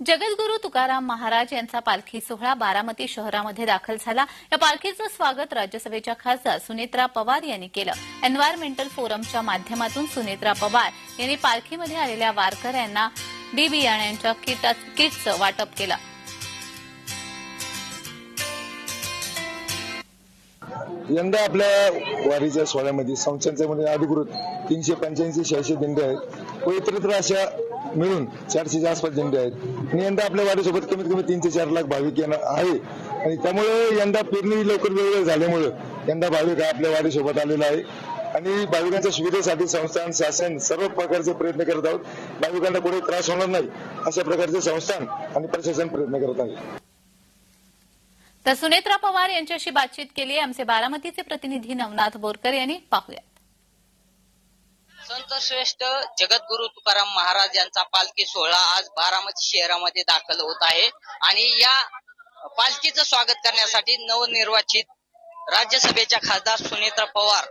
जगद्गुरू तुकाराम महाराज यांचा पालखी सोहळा बारामती शहरामध्ये दाखल झाला. या पालखीचं स्वागत राज्यसभेच्या खासदार सुनेत्रा पवार यांनी केलं. एन्व्हायरमेंटल फोरमच्या माध्यमातून सुनेत्रा पवार यांनी पालखीमध्ये आलेल्या वारकऱ्यांना बी बियाण्यांच्या किटचं वाटप केलं. यंदा आपल्या वारीच्या सोहळ्यामध्ये संस्थांच्यामध्ये अधिकृत तीनशे पंच्याऐंशी शहाऐंशी दिंडे आहेत. व इतरत्र अशा मिळून चारशेच्या आसपास दिंडे आहेत. आणि यंदा आपल्या वाडीसोबत कमीत कमी तीन ते चार लाख भाविक येणार आहे. आणि त्यामुळे यंदा पेरणी लवकर वेगवेगळं झाल्यामुळं यंदा भाविक हा आपल्या वाडीसोबत आलेला आहे. आणि भाविकांच्या सुविधेसाठी संस्थान शासन सर्व प्रकारचे प्रयत्न करत आहोत. भाविकांना कोणी त्रास होणार नाही अशा प्रकारचे संस्थान आणि प्रशासन प्रयत्न करत आहे. तर सुनेत्रा पवार यांच्याशी बातचीत केली. आमचे बारामतीचे प्रतिनिधी नवनाथ बोरकर यांनी पाहूया. संत श्रेष्ठ जगद्गुरु तुकाराम महाराज यांचा पालखी सोहळा आज बारामती शहरामध्ये दाखल होत आहे. आणि या पालखीचं स्वागत करण्यासाठी नवनिर्वाचित राज्यसभेच्या खासदार सुनेत्रा पवार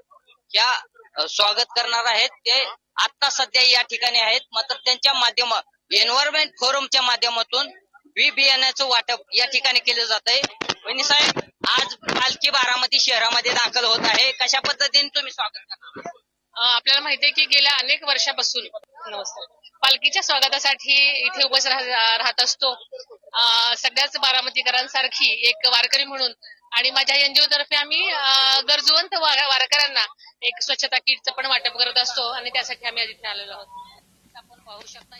या स्वागत करणार आहेत. ते आता सध्या या ठिकाणी आहेत. मात्र त्यांच्या माध्यम एन्व्हायरमेंट फोरमच्या माध्यमातून बी बियाण्याचं वाटप या ठिकाणी केलं जात आहे. साहेब आज पालखी बारामती शहरामध्ये दाखल होत आहे. कशा पद्धतीने तुम्ही स्वागत आपल्याला माहितीये की गेल्या अनेक वर्षापासून नमस्कार. पालखीच्या स्वागतासाठी इथे उपस्थित राहत असतो. सगळ्याच बारामतीकरांसारखी एक वारकरी म्हणून आणि माझ्या एनजीओ तर्फे आम्ही गरजवंत वारकऱ्यांना एक स्वच्छता किटचं पण वाटप करत असतो आणि त्यासाठी आम्ही इथे आलेलो आहोत. आपण पाहू शकता